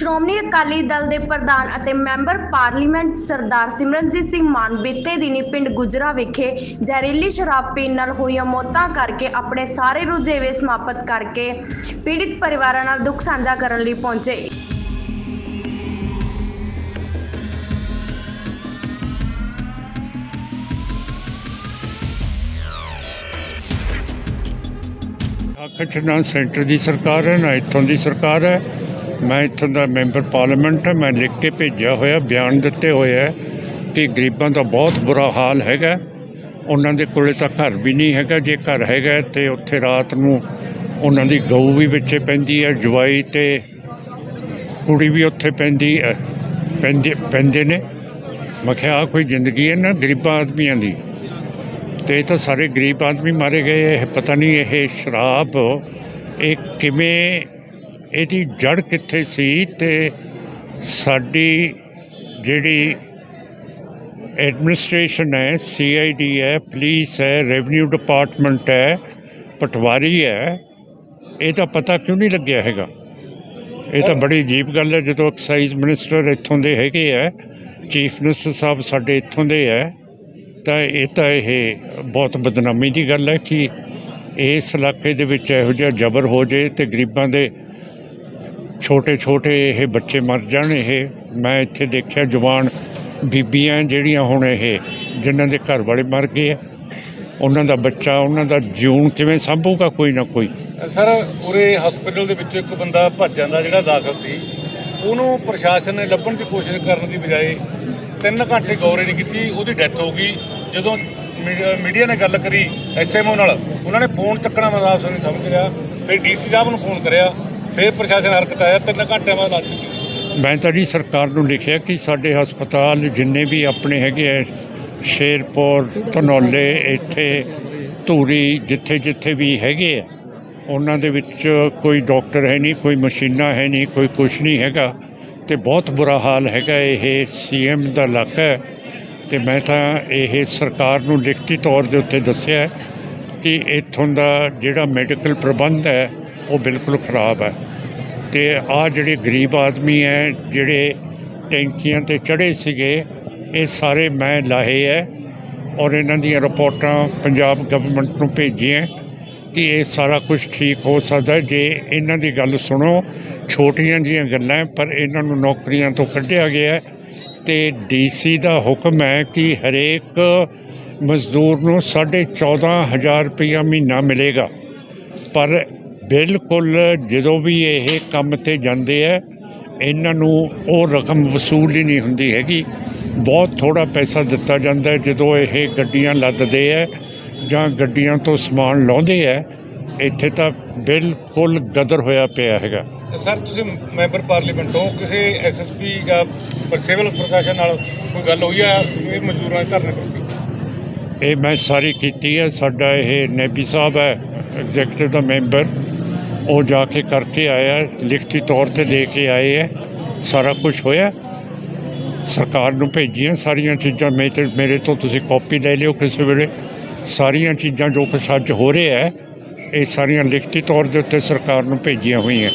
ਸ਼੍ਰੋਮਣੀ ਅਕਾਲੀ ਦਲ ਦੇ ਪ੍ਰਧਾਨ ਅਤੇ ਮੈਂਬਰ ਪਾਰਲੀਮੈਂਟ ਸਰਦਾਰ ਸਿਮਰਨਜੀਤ ਸਿੰਘ ਮਾਨ ਬੀਤੇ ਦਿਨੀ ਪਿੰਡ ਗੁਜਰਾ ਵਿਖੇ ਜ਼ਹਿਰੀਲੀ ਸ਼ਰਾਬ ਪੀਣ ਨਾਲ ਹੋਈਆਂ ਮੌਤਾਂ ਕਰਕੇ ਆਪਣੇ ਸਾਰੇ ਰੁਝੇਵੇ ਸਮਾਪਤ ਕਰਕੇ ਪੀੜਿਤ ਪਰਿਵਾਰਾਂ ਨਾਲ ਦੁੱਖ ਸਾਂਝਾ ਕਰਨ ਲਈ ਪਹੁੰਚੇ। ਕੁਛ ਸੈਂਟਰ ਦੀ ਸਰਕਾਰ ਹੈ, ਨਾ ਇੱਥੋਂ ਦੀ ਸਰਕਾਰ ਹੈ। ਮੈਂ ਇੱਥੋਂ ਦਾ ਮੈਂਬਰ ਪਾਰਲੀਮੈਂਟ ਹੈ, ਮੈਂ ਲਿਖ ਕੇ ਭੇਜਿਆ ਹੋਇਆ, ਬਿਆਨ ਦਿੱਤੇ ਹੋਏ ਹੈ ਕਿ ਗਰੀਬਾਂ ਦਾ ਬਹੁਤ ਬੁਰਾ ਹਾਲ ਹੈਗਾ। ਉਹਨਾਂ ਦੇ ਕੋਲੇ ਤਾਂ ਘਰ ਵੀ ਨਹੀਂ ਹੈਗਾ, ਜੇ ਘਰ ਹੈਗਾ ਤੇ ਉੱਥੇ ਰਾਤ ਨੂੰ ਉਹਨਾਂ ਦੀ ਗਊ ਵੀ ਵਿੱਚੇ ਪੈਂਦੀ ਹੈ, ਜਵਾਈ ਤੇ ਕੁੜੀ ਵੀ ਉੱਥੇ ਪੈਂਦੀ ਹੈ, ਪੈਂਦੇ ਪੈਂਦੇ ਨੇ। ਮੈਂ ਕਿਹਾ ਕੋਈ ਜ਼ਿੰਦਗੀ ਹੈ ਨਾ ਗਰੀਬਾਂ ਆਦਮੀਆਂ ਦੀ? ਤੇ ਇਹ ਤਾਂ ਸਾਰੇ ਗਰੀਬ ਆਦਮੀ ਮਾਰੇ ਗਏ, ਇਹ ਪਤਾ ਨਹੀਂ ਇਹ ਸ਼ਰਾਬ ਇਹ ਕਿਵੇਂ ਇਹਦੀ ਜੜ ਕਿੱਥੇ ਸੀ ਤੇ ਸਾਡੀ ਜਿਹੜੀ ਐਡਮਿਨਿਸਟ੍ਰੇਸ਼ਨ ਹੈ ਸੀਆਈਡੀ ਹੈ ਪੁਲਿਸ ਹੈ ਰੈਵਨਿਊ ਡਿਪਾਰਟਮੈਂਟ ਹੈ, ਪਟਵਾਰੀ ਹੈ, ਇਹ ਤਾਂ ਪਤਾ ਕਿਉਂ ਨਹੀਂ ਲੱਗਿਆ ਹੈਗਾ? ਇਹ ਤਾਂ ਬੜੀ ਅਜੀਬ ਗੱਲ ਹੈ, ਜਦੋਂ ਐਕਸਾਈਜ਼ ਮਿਨਿਸਟਰ ਇੱਥੋਂ ਦੇ ਹੈਗੇ ਹੈ ਚੀਫ ਮਿਨਿਸਟਰ ਸਾਹਿਬ ਸਾਡੇ ਇੱਥੋਂ ਦੇ ਹੈ ਤਾਂ ਇਹ ਤਾਂ ਇਹ ਬਹੁਤ ਬਦਨਾਮੀ ਦੀ ਗੱਲ ਹੈ ਕਿ ਇਸ ਇਲਾਕੇ ਦੇ ਵਿੱਚ ਇਹੋ ਜਿਹਾ ਜ਼ਬਰ ਹੋ ਜੇ ਤੇ ਗਰੀਬਾਂ ਦੇ ਛੋਟੇ ਛੋਟੇ ਇਹ ਬੱਚੇ ਮਰ ਜਾਣ ਇਹ। ਮੈਂ ਇੱਥੇ ਦੇਖਿਆ ਜਵਾਨ ਬੀਬੀਆਂ ਜਿਹੜੀਆਂ ਹੁਣ ਇਹ, ਜਿਨ੍ਹਾਂ ਦੇ ਘਰ ਵਾਲੇ ਮਰ ਗਏ ਆ। ਉਹਨਾਂ ਦਾ ਬੱਚਾ, ਉਹਨਾਂ ਦਾ ਜਿਉਣ ਕਿਵੇਂ ਸੰਭੂਗਾ ਕੋਈ ਨਾ ਕੋਈ? ਸਰ, ਉਰੇ ਹਸਪੀਟਲ ਦੇ ਵਿੱਚ ਇੱਕ ਬੰਦਾ ਭੱਜ ਜਾਂਦਾ ਜਿਹੜਾ ਦਾਖਲ ਸੀ। ਉਹਨੂੰ ਪ੍ਰਸ਼ਾਸਨ ਨੇ ਲੱਭਣ ਦੀ ਕੋਸ਼ਿਸ਼ ਕਰਨ ਦੀ ਬਜਾਏ 3 ਘੰਟੇ ਗੌਰੇ ਨਹੀਂ ਕੀਤੀ, ਉਹਦੀ ਡੈਥ ਹੋ ਗਈ। ਜਦੋਂ ਮੀਡੀਆ- ਮੀਡੀਆ ਨੇ ਗੱਲ ਕਰੀ ਐਸਐਮਓ ਨਾਲ, ਉਹਨਾਂ ਨੇ ਫੋਨ ਚੱਕਣਾ ਮਜ਼ਾਕ ਨਹੀਂ ਸਮਝ ਰਿਹਾ। ਫਿਰ ਡੀਸੀ ਸਾਹਿਬ ਨੂੰ ਫੋਨ ਕਰਿਆ। ਫਿਰ ਪ੍ਰਸ਼ਾਸਨ ਹਰਕਤ ਆਇਆ 3 ਘੰਟਿਆਂ ਬਾਅਦ ਆ ਚੁੱਕੀ। ਮੈਂ ਤਾਂ ਜੀ ਸਰਕਾਰ ਨੂੰ ਲਿਖਿਆ ਕਿ ਸਾਡੇ ਹਸਪਤਾਲ ਜਿੰਨੇ ਵੀ ਆਪਣੇ ਹੈਗੇ ਆ, ਸ਼ੇਰਪੁਰ, ਧਨੌਲੇ, ਇੱਥੇ ਧੂਰੀ, ਜਿੱਥੇ ਜਿੱਥੇ ਵੀ ਹੈਗੇ ਆ, ਉਹਨਾਂ ਦੇ ਵਿੱਚ ਕੋਈ ਡਾਕਟਰ ਹੈ ਨਹੀਂ, ਕੋਈ ਮਸ਼ੀਨਾਂ ਹੈ ਨਹੀਂ, ਕੋਈ ਕੁਛ ਨਹੀਂ ਹੈਗਾ ਤੇ ਬਹੁਤ ਬੁਰਾ ਹਾਲ ਹੈਗਾ ਇਹ ਸੀਐਮ ਦਾ ਇਲਾਕਾ ਹੈ। ਤੇ ਮੈਂ ਤਾਂ ਇਹ ਸਰਕਾਰ ਨੂੰ ਲਿਖਤੀ ਤੌਰ ਦੇ ਉੱਤੇ ਦੱਸਿਆ ਕਿ ਇੱਥੋਂ ਦਾ ਜਿਹੜਾ ਮੈਡੀਕਲ ਪ੍ਰਬੰਧ ਹੈ ਉਹ ਬਿਲਕੁਲ ਖਰਾਬ ਹੈ। ਤੇ ਆ ਜਿਹੜੇ ਗਰੀਬ ਆਦਮੀ ਹੈ, ਜਿਹੜੇ ਟੈਂਕੀਆਂ ਤੇ ਚੜੇ ਸੀਗੇ, ਇਹ ਸਾਰੇ ਮੈਂ ਲਾਹੇ ਹੈ ਔਰ ਇਹਨਾਂ ਦੀਆਂ ਰਿਪੋਰਟਾਂ ਪੰਜਾਬ ਗਵਰਨਮੈਂਟ ਨੂੰ ਭੇਜੀਆਂ ਕਿ ਇਹ ਸਾਰਾ ਕੁਝ ਠੀਕ ਹੋ ਸਕਦਾ ਜੇ ਇਹਨਾਂ ਦੀ ਗੱਲ ਸੁਣੋ, ਛੋਟੀਆਂ ਜੀਆਂ ਗੱਲਾਂ ਪਰ ਇਹਨਾਂ ਨੂੰ ਨੌਕਰੀਆਂ ਤੋਂ ਕੱਢਿਆ ਗਿਆ ਹੈ। ਤੇ ਡੀਸੀ ਦਾ ਹੁਕਮ ਹੈ ਕਿ ਹਰੇਕ ਮਜ਼ਦੂਰ ਨੂੰ 14500 ਰੁਪਇਆ ਮਹੀਨਾ ਮਿਲੇਗਾ। ਪਰ ਬਿਲਕੁਲ ਜਦੋਂ ਵੀ ਇਹ ਕੰਮ ਤੇ ਜਾਂਦੇ ਆ ਇਹਨਾਂ ਨੂੰ ਉਹ ਰਕਮ ਵਸੂਲ ਹੀ ਨਹੀਂ ਹੁੰਦੀ ਹੈਗੀ। ਬਹੁਤ ਥੋੜਾ ਪੈਸਾ ਦਿੱਤਾ ਜਾਂਦਾ ਜਦੋਂ ਇਹ ਗੱਡੀਆਂ ਲੱਦਦੇ ਆ ਜਾਂ ਗੱਡੀਆਂ ਤੋਂ ਸਮਾਨ ਲਾਉਂਦੇ ਆ ਇੱਥੇ ਤਾਂ ਬਿਲਕੁਲ ਗਦਰ ਹੋਇਆ ਪਿਆ ਹੈਗਾ। ਸਰ ਤੁਸੀਂ ਮੈਂਬਰ ਪਾਰਲੀਮੈਂਟ ਹੋ ਕਿਸੇ ਐਸਐਸਪੀ ਜਾਂ ਸਿਵਲ ਪ੍ਰਸ਼ਾਸਨ ਨਾਲ ਕੋਈ ਗੱਲ ਹੋਈ ਆ ਇਹ ਮਜ਼ਦੂਰਾਂ ਦੇ ਧਰਨੇ ਪ੍ਰਤੀ? ਇਹ ਮੈਂ ਸਾਰੀ ਕੀਤੀ ਹੈ ਸਾਡਾ ਇਹ ਨੈਬੀ ਸਾਹਿਬ ਹੈ ਐਗਜ਼ੈਕਟਿਵ ਦਾ ਮੈਂਬਰ। ਉਹ ਜਾ ਕੇ ਕਰਕੇ ਆਇਆ, ਲਿਖਤੀ ਤੌਰ ਤੇ ਦੇ ਕੇ ਆਏ ਹੈ। ਸਾਰਾ ਕੁਝ ਹੋਇਆ। ਸਰਕਾਰ ਨੂੰ ਭੇਜੀਆਂ ਸਾਰੀਆਂ ਚੀਜ਼ਾਂ। ਮੇਰੇ ਤੇ ਮੇਰੇ ਤੋਂ ਤੁਸੀਂ ਕਾਪੀ ਲੈ ਲਿਓ ਕਿਸੇ ਵੇਲੇ। ਸਾਰੀਆਂ ਚੀਜ਼ਾਂ ਜੋ ਕੁਛ ਅੱਜ ਹੋ ਰਿਹਾ ਹੈ, ਇਹ ਸਾਰੀਆਂ ਲਿਖਤੀ ਤੌਰ ਦੇ ਉੱਤੇ ਸਰਕਾਰ ਨੂੰ ਭੇਜੀਆਂ ਹੋਈਆਂ।